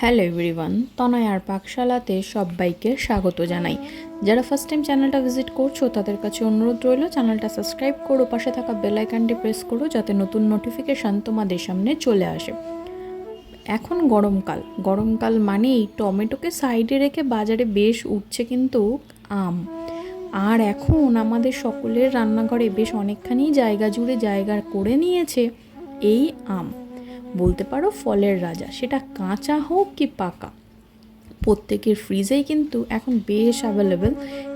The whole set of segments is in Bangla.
হ্যালো এভরিওয়ান তনয় আর পাকশালাতে সবাইকে স্বাগত জানাই। যারা ফার্স্ট টাইম চ্যানেলটা ভিজিট করছ, তাদের কাছে অনুরোধ রইল চ্যানেলটা সাবস্ক্রাইব করো, পাশে থাকা বেল আইকনটি প্রেস করো, যাতে নতুন নোটিফিকেশান তোমাদের সামনে চলে আসে। এখন গরমকাল। গরমকাল মানেই টমেটোকে সাইডে রেখে বাজারে বেশ উঠছে কিন্তু আম। আর এখন আমাদের সকলের রান্নাঘরে বেশ অনেকখানি জায়গা জুড়ে জায়গা করে নিয়েছে এই আম। বলতে পারো ফলের রাজা। সেটা কাঁচা হোক কি পাকা। প্রত্যেকের ফ্রিজেই কিন্তু এখন বেশ অ্যাভেলেবেল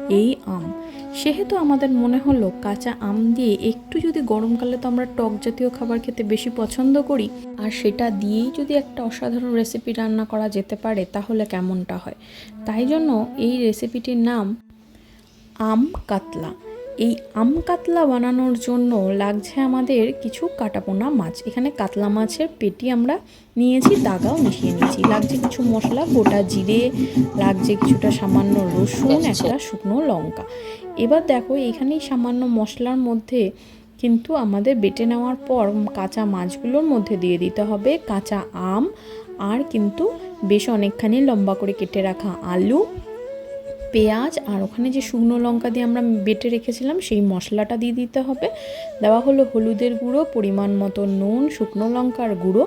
এই আম। সেহেতু আমাদের মনে হলো কাঁচা আম দিয়ে একটু যদি গরমকালে তো আমরা টক জাতীয় খাবার খেতে বেশি পছন্দ করি। আর সেটা দিয়েই যদি একটা অসাধারণ রেসিপি রান্না করা যেতে পারে, তাহলে কেমনটা হয়? তাই জন্য এই রেসিপিটির নাম আম কাতলা। এই আম কাতলা বানানোর জন্য লাগছে আমাদের কিছু কাটাপোনা মাছ। এখানে কাতলা মাছের পেটি আমরা নিয়েছি দাগাও মিশিয়ে নিয়েছি। লাগছে কিছু মশলা গোটা জিরে লাগছে কিছুটা সামান্য রসুন একটা শুকনো লঙ্কা। এবার দেখো এখানেই সামান্য মশলার মধ্যে কিন্তু আমাদের বেটে নেওয়ার পর কাঁচা মাছগুলোর মধ্যে দিয়ে দিতে হবে কাঁচা আম আর কিন্তু বেশ অনেকখানি লম্বা করে কেটে রাখা আলু। পেঁয়াজ আর ওখানে যে শুকনো লঙ্কা দিয়ে আমরা বেটে রেখেছিলাম, সেই মশলাটা দিয়ে দিতে হবে। দেওয়া হলো হলুদের গুঁড়ো, পরিমাণ মতো নুন, শুকনো লঙ্কার গুঁড়ো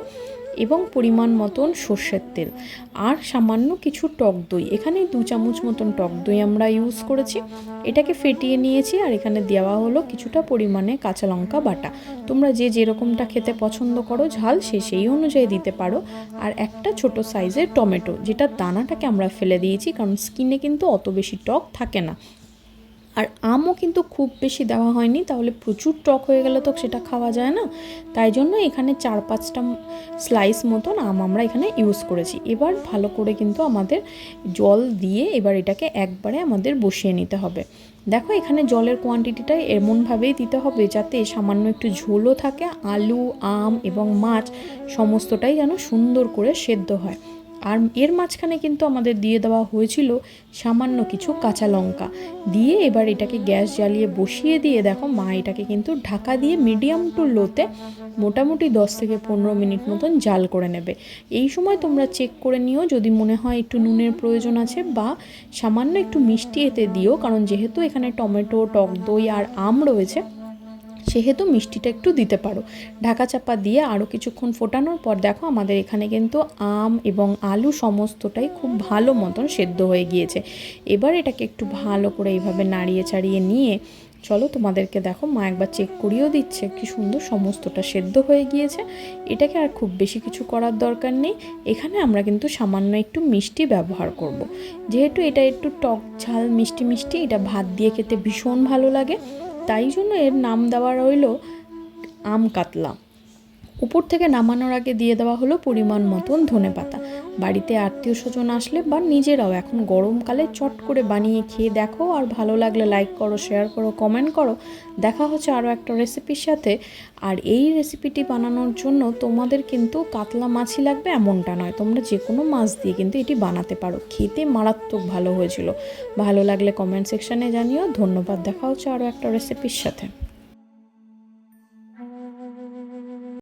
এবং পরিমাণ মতন সর্ষের তেল। আর সামান্য কিছু টক দই। এখানে দু চামচ মতন টক দই আমরা ইউজ করেছি। এটাকে ফেটিয়ে নিয়েছি আর এখানে দেওয়া হলো কিছুটা পরিমাণে কাঁচা লঙ্কা বাটা। তোমরা যে যেরকমটা খেতে পছন্দ করো, ঝাল সে সেই অনুযায়ী দিতে পারো। আর একটা ছোট সাইজের টমেটো, যেটা দানাটাকে আমরা ফেলে দিয়েছি, কারণ স্কিনে কিন্তু অত বেশি টক থাকে না। আর আমও কিন্তু খুব বেশি দেওয়া হয়নি, তাহলে প্রচুর টক হয়ে গেলে তো, সেটা খাওয়া যায় না। তাই জন্য এখানে চার পাঁচটা স্লাইস মতন আম আমরা এখানে ইউজ করেছি। এবার ভালো করে কিন্তু আমাদের জল দিয়ে এবার এটাকে একবারে আমাদের বসিয়ে নিতে হবে। দেখো এখানে জলের কোয়ান্টিটিটা এমনভাবেই দিতে হবে যাতে সামান্য একটু ঝোলও থাকে, আলু, আম এবং মাছ সমস্তটাই যেন সুন্দর করে সেদ্ধ হয়। আর এর মাঝখানে কিন্তু আমাদের দিয়ে দেওয়া হয়েছিল সামান্য কিছু কাঁচা লঙ্কা। দিয়ে এবার এটাকে গ্যাস জ্বালিয়ে বসিয়ে দিয়ে দেখো মা এটাকে কিন্তু ঢাকা দিয়ে মিডিয়াম টু লোতে মোটামুটি দশ থেকে পনেরো মিনিট মতন জাল করে নেবে। এই সময় তোমরা চেক করে নিও, যদি মনে হয় একটু নুনের প্রয়োজন আছে বা সামান্য একটু মিষ্টি এতে দিও, কারণ যেহেতু এখানে টমেটো, টক দই আর আম রয়েছে সেহেতু মিষ্টিটা একটু দিতে পারো। ঢাকা চাপা দিয়ে আরও কিছুক্ষণ ফোটানোর পর দেখো আমাদের এখানে কিন্তু আম এবং আলু সমস্তটাই খুব ভালো মতন সেদ্ধ হয়ে গিয়েছে। এবার এটাকে একটু ভালো করে এইভাবে নাড়িয়ে চাড়িয়ে নিয়ে চলো তোমাদেরকে দেখো, মা একবার চেক করিয়েও দিচ্ছে কি সুন্দর সমস্তটা সেদ্ধ হয়ে গিয়েছে। এটাকে আর খুব বেশি কিছু করার দরকার নেই। এখানে আমরা কিন্তু সামান্য একটু মিষ্টি ব্যবহার করব। যেহেতু এটা একটু টক ঝাল, মিষ্টি মিষ্টি, এটা ভাত দিয়ে খেতে ভীষণ ভালো লাগে। তাই জন্য এর নাম দেওয়া রইল আম কাতলা। উপর থেকে নামানোর আগে দিয়ে দেওয়া হলো পরিমাণ মতন ধনে পাতা বাড়িতে আত্মীয় স্বজন আসলে বা নিজেরাও এখন গরমকালে চট করে বানিয়ে খেয়ে দেখো আর ভালো লাগলে লাইক করো শেয়ার করো কমেন্ট করো। দেখা হচ্ছে আরও একটা রেসিপির সাথে। আর এই রেসিপিটি বানানোর জন্য তোমাদের কিন্তু কাতলা মাছই লাগবে, এমনটা নয়। তোমরা যে কোনো মাছ দিয়ে কিন্তু এটি বানাতে পারো। খেতে মারাত্মক ভালো হয়েছিল। ভালো লাগলে কমেন্ট সেকশানে জানিও। ধন্যবাদ। দেখা হচ্ছে আরও একটা রেসিপির সাথে।